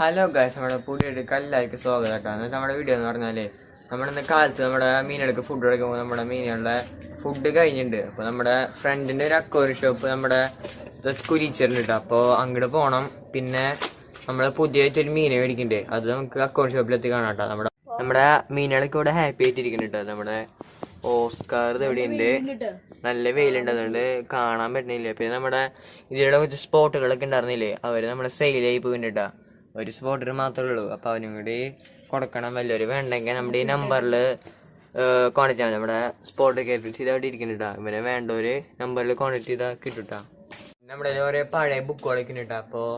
Hello guys നമ്മുടെ പുതിയൊരു കല്ലായിരിക്കും സ്വാഗതം. കേട്ടോ എന്നിട്ട് നമ്മുടെ വീഡിയോ എന്ന് പറഞ്ഞാൽ നമ്മളിന്ന് കാലത്ത് നമ്മുടെ മീനെടുക്ക് ഫുഡ് എടുക്കുമ്പോൾ നമ്മുടെ മീനുകളുടെ ഫുഡ് കഴിഞ്ഞിട്ടുണ്ട്. അപ്പോൾ നമ്മുടെ ഫ്രണ്ടിന്റെ ഒരു അക്കോറി ഷോപ്പ് നമ്മുടെ കുരിച്ചിട്ടുണ്ട് കേട്ടോ അപ്പോൾ അങ്ങോട്ട് പോകണം പിന്നെ നമ്മൾ പുതിയൊരു മീനെ മേടിക്കുന്നുണ്ട് അത് നമുക്ക് അക്കോറി ഷോപ്പിലെത്തി കാണാം കേട്ടോ നമ്മുടെ നമ്മുടെ മീനുകളൊക്കെ ഇവിടെ ഹാപ്പി ആയിട്ടിരിക്കുന്നുണ്ട് കേട്ടോ നമ്മുടെ ഓസ്കാർ എവിടെയുണ്ട്? നല്ല വെയിലുണ്ട് അതുകൊണ്ട് കാണാൻ പറ്റുന്നില്ല. പിന്നെ നമ്മുടെ ഇതിലുള്ള കുറച്ച് സ്പോട്ടുകളൊക്കെ ഉണ്ടായിരുന്നില്ലേ? അവർ നമ്മളെ സെയിലായി പോയിട്ടാ ഒരു സ്പോട്ടർ മാത്രമേ ഉള്ളൂ. അപ്പൊ അവനും കൂടി കൊടുക്കണം. വല്ലവര് വേണ്ടെങ്കിൽ നമ്മുടെ ഈ നമ്പറിൽ കോണ്ടാക്ട് ചെയ്യാം നമ്മുടെ സ്പോട്ട് കേട്ടിട്ട് ഇതവിടെ ഇരിക്കുന്നുണ്ടാ ഇവനെ വേണ്ടവര് നമ്പറിൽ കോണ്ടാക്ട് ചെയ്താൽ കിട്ടുട്ടാ. നമ്മുടെ ഓരോ പഴയ ബുക്കുകളൊക്കെ ഉണ്ട് അപ്പോൾ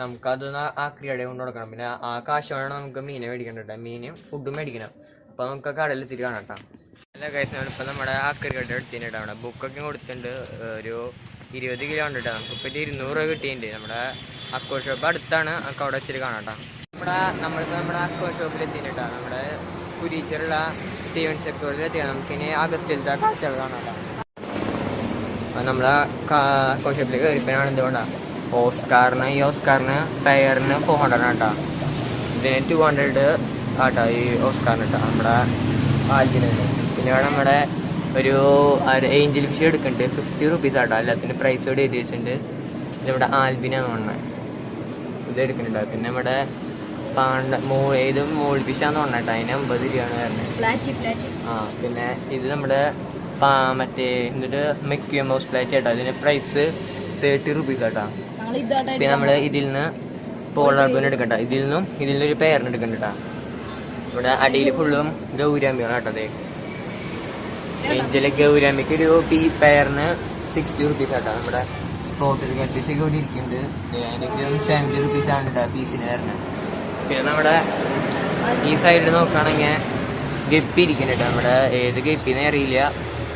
നമുക്കതൊന്ന് ആ ക്രിയയുടെ കൊണ്ട് കൊടുക്കണം. പിന്നെ ആ കാശ് വേണം നമുക്ക് മീനെ മേടിക്കണ്ട മീനും ഫുഡും മേടിക്കണം. അപ്പോൾ നമുക്ക് കടലിൽ എത്തിയിട്ട് കാണാം അല്ല കഴിച്ചാൽ ഇപ്പം നമ്മുടെ ആക്കറി കട അടിച്ചിട്ടുണ്ട് അവിടെ ബുക്കൊക്കെ കൊടുത്തിട്ടുണ്ട്. ഒരു ഇരുപത് കിലോ ഉണ്ട് കേട്ടോ നമുക്കിപ്പോൾ ഇരുന്നൂറ് രൂപ കിട്ടിയിട്ടുണ്ട്. നമ്മുടെ അക്കോ ഷോപ്പ് അടുത്താണ് നമുക്ക് അവിടെ വെച്ചിട്ട് കാണാം കേട്ടോ നമ്മുടെ നമ്മളിപ്പോൾ നമ്മുടെ അക്കോ ഷോപ്പിൽ എത്തിയിട്ടാണ് നമ്മുടെ കുരീച്ചറുള്ള സീവൻ സെക്ടറിൽ എത്തിയാണ് നമുക്കിനി അകത്തിലത്തെ കാഴ്ചകൾ കാണാം കേട്ടോ. നമ്മളെ അക്കോ ഷോപ്പിൽ കയറിപ്പോഴാണ് എന്തുകൊണ്ടാണ് ഓസ്കാറിന് ഈ ഓസ്കാറിന് പെയറിന് ഫോർ ഹൺഡ്രഡ് കേട്ടോ. ഇതിന് ടു ഹൺഡ്രഡ് ആട്ടോ ഈ ഓസ്കാറിന് കേട്ടോ. നമ്മുടെ ആൽബിനുണ്ട് പിന്നെ ഇവിടെ നമ്മുടെ ഒരു ഏഞ്ചൽ ഫിഷ് എടുക്കുന്നുണ്ട്. ഫിഫ്റ്റി റുപ്പീസ് ആട്ടോ. എല്ലാത്തിന്റെ പ്രൈസ് കൂടി എഴുതി വെച്ചിട്ടുണ്ട്. ഇതിവിടെ ആൽബിനാണ് പറഞ്ഞത് ഇത് എടുക്കുന്നുണ്ട് പിന്നെ നമ്മുടെ പാണ്ട മോ ഏത് മോൾ ഫിഷാന്ന് പറഞ്ഞിട്ട് അതിന് അമ്പത് രൂപയാണ് വരുന്നത് ആ പിന്നെ ഇത് നമ്മുടെ പാ മറ്റേ എന്നിട്ട് മെക്യൂം ഹൗസ് പ്ലാറ്റ് കേട്ടോ ഇതിന് പ്രൈസ് തേർട്ടി റുപ്പീസ് ഇതായിട്ട് പിന്നെ നമ്മൾ ഇതിൽ നിന്ന് പോളാർബിന് എടുക്കണ്ട. ഇതിൽ നിന്നും ഇതിൽ നിന്ന് ഒരു പേരിന് എടുക്കണ്ട. ഇവിടെ അടിയിൽ ഫുള്ളും ഗൗരാമ്പിയാണ് കേട്ടോ അതേ ഏഞ്ചൽ ഗൗരാമ്പിക്ക് ഒരു പേരിന് സിക്സ്റ്റി റുപ്പീസ് ആട്ടോ. നമ്മുടെ സ്പോട്ടിൽ കത്തിച്ച് ഇവിടെ ഇരിക്കുന്നുണ്ട് അതിനൊക്കെ സെവന്റി റുപ്പീസ് ആണ് കേട്ടോ പീസിന് വരുന്നത് പിന്നെ നമ്മുടെ ഈ സൈഡിൽ നോക്കുകയാണെങ്കിൽ ഗപ്പി ഇരിക്കുന്നുണ്ട് നമ്മുടെ ഏത് ഗപ്പിന്ന് അറിയില്ല.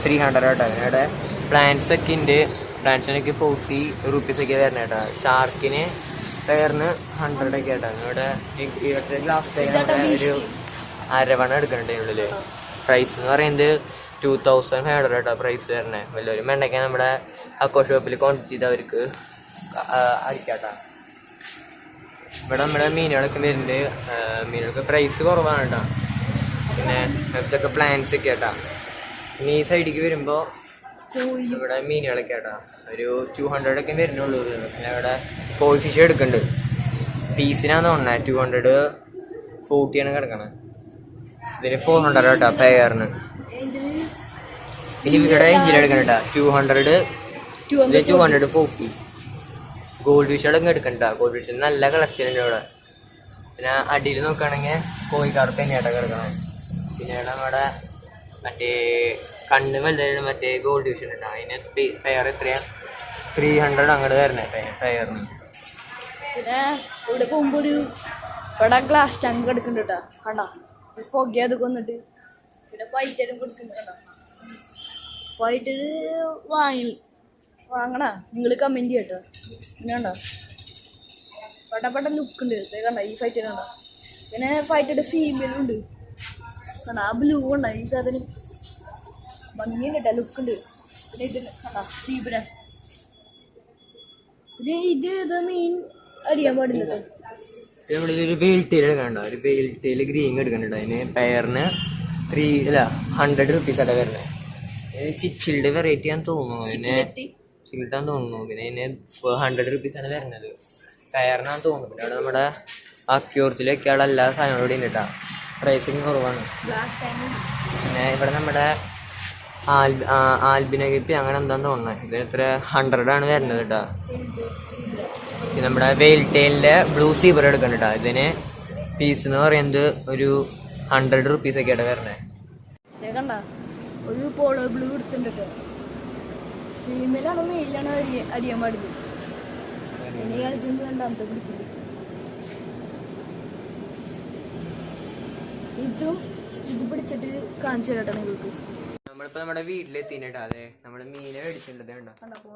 ത്രീ ഹൺഡ്രഡ് കേട്ടോ അതിനവിടെ പ്ലാന്റ്സ് ഒക്കെ ഉണ്ട്. പ്ലാന്റ്സിനൊക്കെ ഫോർട്ടി റുപ്പീസ് ഒക്കെ വരണം കേട്ടോ. ഷാർക്കിന് ടയറിന് ഹൺഡ്രഡ് ഒക്കെ കേട്ടോ ഇവിടെ ഇവിടുത്തെ ലാസ്റ്റ് ടയർ ഒരു അരവണ എടുക്കുന്നുണ്ട് ഉള്ളിൽ പ്രൈസ് എന്ന് പറയുന്നത് ടു തൗസൻഡ് ഫൈവ് ഹൺഡ്രഡ് കേട്ടോ പ്രൈസ് വരുന്നത് വലിയൊരു മെണ്ണയ്ക്ക് നമ്മുടെ അക്കോ ഷോപ്പിൽ കോൺടാക്ട് ചെയ്ത് അവർക്ക് അടിക്കാട്ടോ ഇവിടെ നമ്മുടെ മീനുകളൊക്കെ വരുന്നുണ്ട്. മീനുകൾക്ക് പ്രൈസ് കുറവാണ് കേട്ടോ. പിന്നെ ഇതൊക്കെ പ്ലാൻസ് ഒക്കെ ആട്ടാ. ഇനി ഈ സൈഡിലേക്ക് വരുമ്പോൾ ഇവിടെ മീനുകളൊക്കെ ആട്ടാ. ഒരു ടു ഹൺഡ്രഡ് ഒക്കെ വരുന്നുള്ളൂ. പിന്നെ ഇവിടെ കോഴി ഫിഷ് എടുക്കുന്നുണ്ട് പീസിനാന്ന് തോന്നുന്നത് ടു ഹൺഡ്രഡ് ഫോർട്ടിയാണ് കിടക്കണത്. ഇതിന് ഫോർ ഹൺഡ്രഡ് കേട്ടോ പെയറിന് ഇനി ഇവിടെ എഞ്ചിൻ എടുക്കണം കേട്ടോ two hundred two hundred forty gold ഫിഷുകളൊക്കെ എടുക്കണ്ട ഗോൾഡ് ഫിഷ് നല്ല കളക്ഷൻ ഉണ്ട് ഇവിടെ. പിന്നെ അടിയിൽ നോക്കുകയാണെങ്കിൽ കോഴിക്കാർക്ക് തന്നെയാട്ടോ കിടക്കണം പിന്നെ നമ്മുടെ മറ്റേ കണ്ണ് വല്ലതും മറ്റേ ഗോൾഡ് വിഷൻ ഉണ്ട് അതിന് പെയർ എത്രയാണ് ത്രീ ഹൺഡ്രഡ് അങ്ങോട്ട് തരണേ പെയറിന് ഇവിടെ പോകുമ്പോൾ ഒരു ഇവിടെ ഗ്ലാസ് ടാങ്ക് എടുക്കണ്ട കേട്ടോ കണ്ടോ? പുക അതൊക്കെ വന്നിട്ട് പിന്നെ ഫൈറ്ററും കൊടുക്കുന്നുണ്ടോ ഫൈറ്റർ വാങ്ങി. വാങ്ങണ? നിങ്ങൾ കമന്റ് ചെയ്യട്ടോ. പിന്നെ കണ്ടോ? പെട്ട പെട്ട ലുക്ക് ഉണ്ട്. കണ്ട? ഈ ഫൈറ്റർ കണ്ടോ? പിന്നെ ഫൈറ്ററുടെ ഫീമെയിലും ഉണ്ട്. കണ്ടോ? ആ ബ്ലൂ കണ്ടോ? ഈ സാധനം ഭംഗിയും കേട്ടോ ലുക്ക് ഉണ്ട്. പിന്നെ ഇത് കണ്ട? സീബ്ര പിന്നെ ഇത് ഏതാ മീൻ അറിയാൻ പാടില്ല നമ്മളിതൊരു വെയിൽ ടൈൽ എടുക്കണ്ട ഒരു വെയിൽ ടൈൽ ഗ്രീൻ എടുക്കണ്ട അതിന് പെയറിന് ത്രീ അല്ല ഹൺഡ്രഡ് റുപ്പീസ് ആയിട്ട് വരുന്നത് ചിച്ചിൽഡ് വെറൈറ്റി ആണെന്ന് തോന്നുന്നു. പിന്നെ ചിൽഡാന്ന് തോന്നുന്നു. പിന്നെ അതിന് ഹൺഡ്രഡ് റുപ്പീസ് ആണ് വരുന്നത്. പെയറിനാന്ന് തോന്നുന്നു. പിന്നെ അവിടെ നമ്മുടെ അക്യൂർത്തിലൊക്കെയുള്ള എല്ലാ സാധനങ്ങളും കൂടി ഉണ്ട് കേട്ടോ. പ്രൈസിങ് കുറവാണ്. പിന്നെ ഇവിടെ നമ്മുടെ ആൽബി ആൽബിന ഗപ്പി അങ്ങനെ എന്താന്ന് തോന്നുന്നത് എത്ര ഹൺഡ്രഡ് ആണ് വരുന്നത് കേട്ടോ നമ്മുടെ വെയിൽ ടെയിലിന്റെ ബ്ലൂ സീബർ എടുക്കണം കേട്ടോ ഇതിന് പീസ് എന്ന് പറയുന്നത് ഒരു ഹൺഡ്രഡ് റുപ്പീസ് ഒക്കെ വരുന്നത് വരണേ ഒരു പോളോ ബ്ലൂ എടുത്തിട്ടുണ്ട് ഇതും ഇത് പിടിച്ചിട്ട് കാണിച്ചു തരട്ടെ നിങ്ങൾക്ക്. നമ്മളിപ്പോ നമ്മുടെ വീട്ടിലെത്തിട്ടോ അതെ നമ്മുടെ മീനെ മേടിച്ചിട്ടുണ്ട് കണ്ടോ?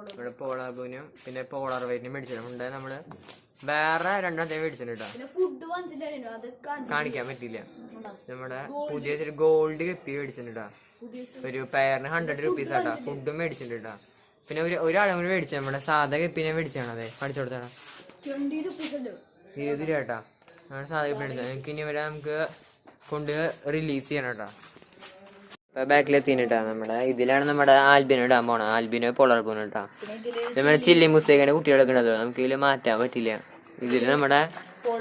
നമ്മുടെ പോളാബൂനും പിന്നെ പോളാർ വൈറ്റിനും മേടിച്ചിട്ടുണ്ട്. നമ്മൾ വേറെ രണ്ടാമത്തെ മേടിച്ചിട്ടുണ്ട് കാണിക്കാൻ പറ്റില്ല നമ്മുടെ പുതിയ ഗോൾഡ് കെപ്പി മേടിച്ചിട്ടുണ്ടാ ഒരു പെയറിന് ഹൺഡ്രഡ് റുപ്പീസ് ആട്ടാ. ഫുഡും മേടിച്ചിട്ടുണ്ടാ പിന്നെ ഒരു ഒരാളും കൂടി മേടിച്ചു നമ്മുടെ സാധാ കപ്പിനെ മേടിച്ചാണ് അതെ കാണിച്ചു കൊടുത്താടാ ഇരുപത് രൂപ കേട്ടാ നമ്മുടെ സാധാ പിടിച്ചത് നമുക്ക് ഇനി വരെ നമുക്ക് കൊണ്ട് റിലീസ് ചെയ്യണം കേട്ടോ ഇപ്പൊ ബാക്കിൽ എത്തിയിട്ടാ നമ്മുടെ. ഇതിലാണ് നമ്മുടെ ആൽബിനോ ഇടാൻ പോണത് ആൽബിനോ പൊളർ പോണ കേട്ടോ നമ്മുടെ ചില്ലി മുസ്ലിഖിന്റെ കുട്ടികളൊക്കെ ഉണ്ടല്ലോ നമുക്ക് ഇതിൽ മാറ്റാൻ പറ്റില്ല. ഇതിൽ നമ്മുടെ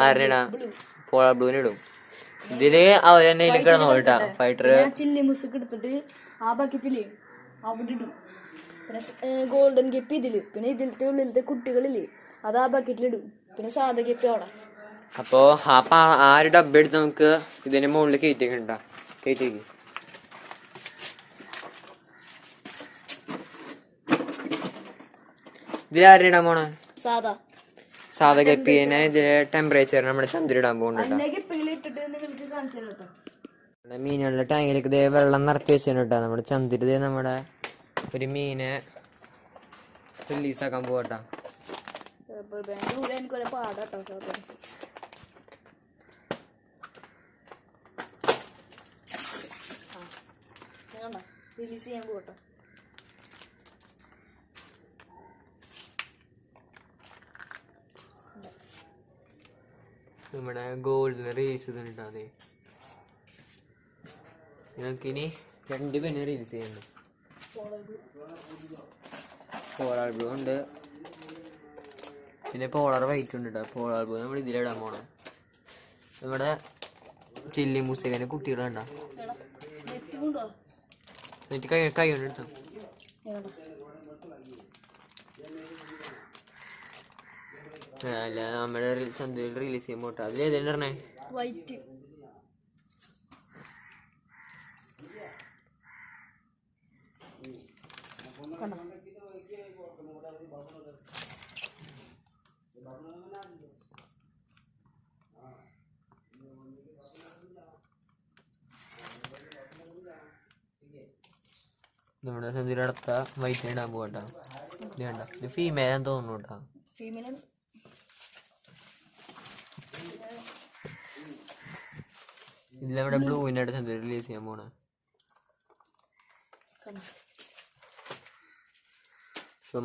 ആരുടെ പോളർ ബ്ലൂവിന് ഇടും. ഇതിൽ അവർ തന്നെ ഇതിൽ കിടന്നു കേട്ടാ. ഫൈറ്റർ ചില്ലി മുസ്ക് എടുത്തിട്ട് ആ ബക്കറ്റിൽ അവിടെ ഇടും. പിന്നെ ഗോൾഡൻ ഗപ്പി ഇതിൽ. പിന്നെ ഇതിലത്തെ ഉള്ളിലത്തെ കുട്ടികളിൽ അത് ആ ബക്കറ്റിലിടും പിന്നെ സാധാ ഗപ്പി അവിടെ. അപ്പോ ആ ഒരു ഡബ്ബ എടുത്ത് നമുക്ക് ഇതിന്റെ മുകളിൽ കയറ്റിക്കണ്ട കയറ്റിക്ക് ഇതിൽ ആരുടെ ഇടാൻ പോണേ സാധാ. സാധാ കപ്പിനെ ഇതിലെ ടെമ്പറേച്ചർ നമ്മുടെ ചന്ദ്ര ഇടാൻ പോകുന്നുണ്ട് മീനുകളുടെ ടാങ്കിലേക്ക് ഇതേ വെള്ളം നിറച്ച് വെച്ചിട്ടുണ്ട് കേട്ടോ. നമ്മുടെ ചന്ദ്ര ഇതേ നമ്മുടെ ഒരു മീനെ റിലീസാക്കാൻ പോകട്ടോ റിലീസ് ചെയ്യാൻ പോകട്ടോ നമ്മുടെ ഗോൾഡിന് റിലീസ് ചെയ്തിട്ടുണ്ട് അതെ. ഞങ്ങൾക്കിനി രണ്ട് പേനെ റിലീസ് ചെയ്യുന്നുണ്ട്. പോളാർ ബ്ലൂ ഉണ്ട്. പിന്നെ പോളാർ വൈറ്റ് ഉണ്ട് കേട്ടോ. പോളാർ ബ്ലൂ നമ്മൾ ഇതിലിടാൻ പോണം. നമ്മുടെ ചില്ലി മൂസേക്കന്റെ കുട്ടികളുണ്ടോ എന്നിട്ട് കൈ കൈ കൊണ്ട് എടുത്തു? അല്ല നമ്മുടെ ചന്തയിൽ റിലീസ് ചെയ്യുമ്പോൾ പോട്ടെ അതിൽ ഏതെങ്കിലും പറഞ്ഞേ വൈറ്റ്. നമ്മുടെ സെഞ്ചുറി അടുത്ത വൈറ്റ് ഇടാൻ പോകട്ടോ ഇത് വേണ്ട ഇത് ഫീമെയിൽ ആണെന്ന് തോന്നുന്നു കേട്ടോ. ഫീമെയിൽ ഇതിൽ നമ്മുടെ ബ്ലൂവിന്റെ ചന്ദ്ര റിലീസ് ചെയ്യാൻ പോണേ?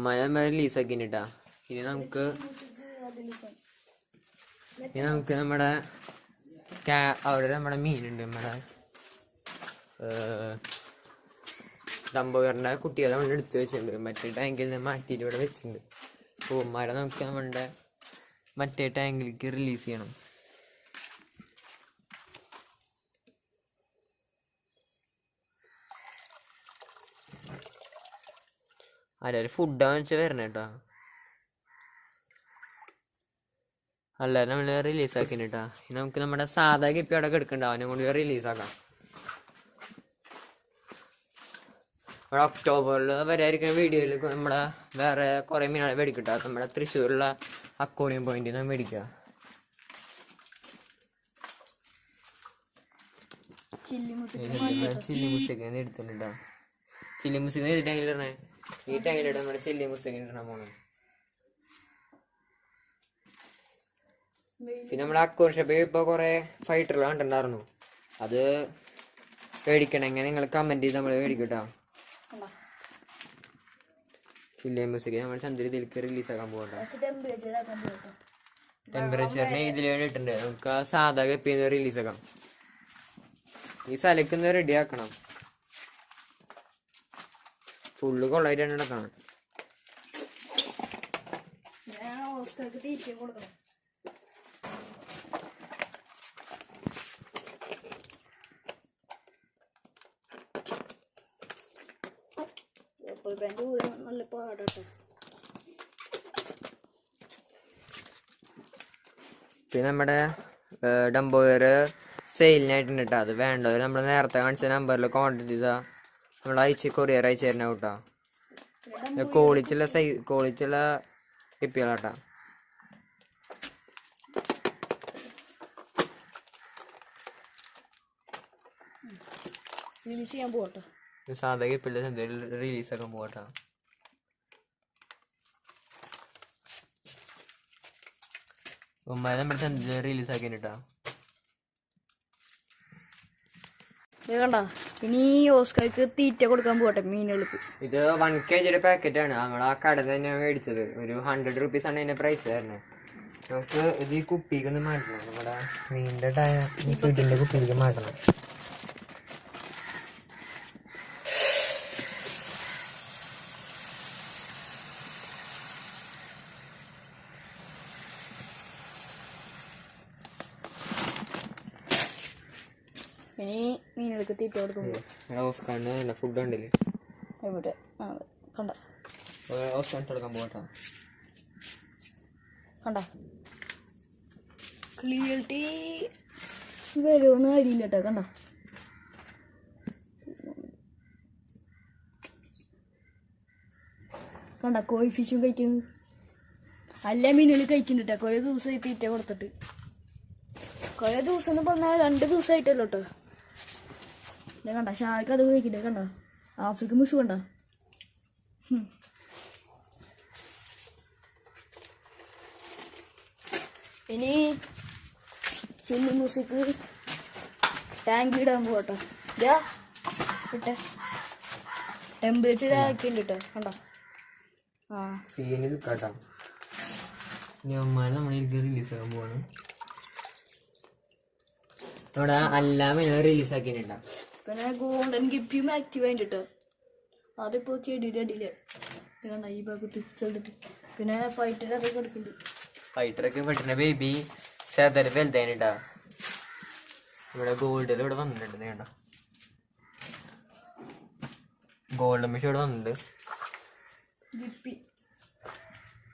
മഴ റിലീസ് ആക്കിട്ടാ ഇനി നമുക്ക് ഇനി നമുക്ക് നമ്മുടെ അവിടെ നമ്മുടെ മീനുണ്ട് നമ്മുടെ ഡംബോറിന്റെ കുട്ടികളെ നമ്മൾ എടുത്ത് വെച്ചിട്ടുണ്ട്. മറ്റേ ടാങ്കിൽ നിന്ന് മാറ്റിയിട്ട് ഇവിടെ വെച്ചിട്ടുണ്ട്. പൂമാരെ നമുക്ക് നമ്മുടെ മറ്റേ ടാങ്കിലേക്ക് റിലീസ് ചെയ്യണം. ആരും ഫുഡാന്ന് വെച്ചാൽ വരണേ കേട്ടോ അല്ലാതെ നമ്മൾ റിലീസ് ആക്കിന് കേട്ടോ നമുക്ക് നമ്മുടെ സാധാ കിപ്പി അവിടെ കിടക്കണ്ട അവനെ കൊണ്ട് റിലീസ് ആക്കാം. ഇവിടെ ഒക്ടോബറിൽ വരായിരിക്കുന്ന വീഡിയോയിൽ നമ്മളെ വേറെ കുറേ മീനുകളെ മേടിക്കട്ടോ. നമ്മുടെ തൃശ്ശൂരുള്ള അക്കോണിയം പോയിന്റിൽ നമ്മൾ മേടിക്കുക ചില്ലി മുസ്ക് ചില്ലി എടുത്തിട്ടുണ്ടോ ചില്ലി മുസ്തക്ക് ഏത് ടാങ്കിലിടണേ ഈ ടാങ്കിലിട നമ്മുടെ ചില്ലി മുസ്തക്ക് ഇടണം പോണം പിന്നെ നമ്മുടെ അക്കോൺ ഷോപ്പിൽ ഇപ്പോൾ കുറേ ഫൈറ്ററുകൾ കണ്ടിട്ടുണ്ടായിരുന്നു. അത് മേടിക്കണമെങ്കിൽ നിങ്ങൾ കമന്റ് ചെയ്ത് നമ്മൾ പേടിക്കട്ടോ ചില്ലി മ്യൂസിക് നമ്മൾ ചന്ദ്രി ഇതിലേക്ക് റിലീസ് ആക്കാൻ പോകട്ടോ ടെമ്പറേച്ചറിനെ ഇതിൽ വേണ്ടിയിട്ടുണ്ട്. നമുക്ക് ആ സാധാ കപ്പിന്ന് റിലീസ് ആക്കാം. ഈ സ്ഥലക്കൊന്ന് റെഡി ആക്കണം ഫുള്ള് കൊള്ളായിട്ട് തന്നെ നടക്കണം ഞാൻ ഓസ്കർക്ക് തീറ്റ കൊടുക്കണം അപ്പോൾ എന്റെ കൂടെ നല്ല പാടാട്ടോ പിന്നെ നമ്മുടെ ഡംബോയർ സെയിലിനായിട്ടുണ്ട് കേട്ടോ. അത് വേണ്ടത് നമ്മൾ നേരത്തെ കാണിച്ച നമ്പറിൽ കോൺടാക്ട് ചെയ്താൽ നമ്മൾ അയച്ച് കൊറിയർ അയച്ചു തരണ കേട്ടോ. ക്വാളിറ്റി ഉള്ള സൈ ക്വാളിറ്റി ഉള്ള റിലീസ് ചെയ്യാൻ പോകട്ടോ സാധാ കിപ്പിള്ള റിലീസ് ആക്കാൻ പോകട്ടോ ഉമ്മ നമ്മുടെ ചന്ദ്രൻ റിലീസ് ആക്കിന് കേട്ടോ ഇത് കണ്ടോ? ഇനി ഓസ്കർക്ക് തീറ്റ കൊടുക്കാൻ പോകട്ടെ മീനുകൾക്ക്. ഇത് വൺ കെ ജിയുടെ പാക്കറ്റ് ആണ്. നമ്മൾ ആ കട തന്നെ മേടിച്ചത്. ഒരു ഹൺഡ്രഡ് റുപ്പീസ് ആണ് അതിന്റെ പ്രൈസ് തരണേ നമുക്ക് ഇത് ഈ കുപ്പിക്ക് ഒന്ന് മാറ്റണം. നമ്മുടെ മീനിന്റെ കുപ്പിയിലേക്ക് മാറ്റണം. ഇനി മീനുകൾക്ക് തീറ്റ കൊടുക്കുമ്പോൾ ഓസ്കാണ് ഫുഡ് ഉണ്ടല്ലേ എവിടെ? ആ കണ്ട? ഓസ്കാൻ എടുക്കാൻ പോകട്ടോ കണ്ട? ക്ലിയറിറ്റി വരുമെന്ന് അടിയില്ല കേട്ടോ കണ്ട? കണ്ട കോഴി ഫിഷും കഴിക്കുന്നു എല്ലാ മീനുകൾ കഴിക്കുന്നുണ്ട് കേട്ടോ കുറേ ദിവസമായി തീറ്റ കൊടുത്തിട്ട്. കുറേ ദിവസം എന്ന് പറഞ്ഞാൽ രണ്ട് ദിവസമായിട്ടല്ലോ കേട്ടോ ഇല്ല കണ്ട? ഷാർക്ക് അത് കഴിക്കണ്ടേ കണ്ട? ആഫ്രിക്ക മുഷു കണ്ട? ഇനി ചില്ലി മ്യൂസിക്ക് ടാങ്ക് ഇടാൻ പോകട്ടോ ഇതാ ഇട്ടെ. ടെമ്പറേച്ചർ ആക്കിണ്ട് കേട്ടോ കണ്ടോ? ആ. സീനിൽ കേട്ടോ റിലീസ് ആക്കാൻ പോവാണ്. എല്ലാ റിലീസ് ആക്കിയിട്ടുണ്ടാ പിന്നെ ഗോൾഡൻ ഗിപ്പിയും ആക്റ്റീവ് ആയിട്ട് അതിപ്പോൾ ചെടിയുടെ അടിയിൽ. കണ്ട ഈ ഭാഗത്ത് ചെറുതിട്ട് പിന്നെ ഫൈറ്റർ അതൊക്കെ എടുക്കുന്നുണ്ട് ഫൈറ്ററൊക്കെ പെട്ടെന്ന് ബേബി ചെറുതായിട്ട് വലുതായിട്ടാ ഇവിടെ ഗോൾഡിൽ ഇവിടെ വന്നിട്ടുണ്ട് നീ ഗോൾഡ് മിഷ ഇവിടെ വന്നിട്ടുണ്ട്. ഗിപ്പി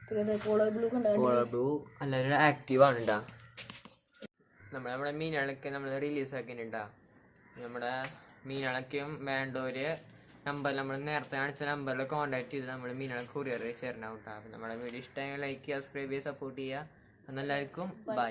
പിന്നെ കോളർ ബ്ലൂ കണ്ട ബ്ലൂ എല്ലാവരും ആക്റ്റീവ് ആണ് കേട്ടാ നമ്മൾ നമ്മുടെ മീനുകളൊക്കെ നമ്മൾ റിലീസ് ആക്കിയിട്ടുണ്ടാ നമ്മുടെ മീനുകളൊക്കെയും വേണ്ടവര് നമ്പർ നമ്മൾ നേരത്തെ കാണിച്ച നമ്പറിൽ കോൺടാക്ട് ചെയ്ത് നമ്മൾ മീനുകളെ കൊറിയർ ചേരണം കേട്ടോ. അപ്പം നമ്മുടെ വീഡിയോ ഇഷ്ടമായി ലൈക്ക് ചെയ്യുക സബ്സ്ക്രൈബ് ചെയ്യുക സപ്പോർട്ട് ചെയ്യുക. എന്നെല്ലാവർക്കും ബൈ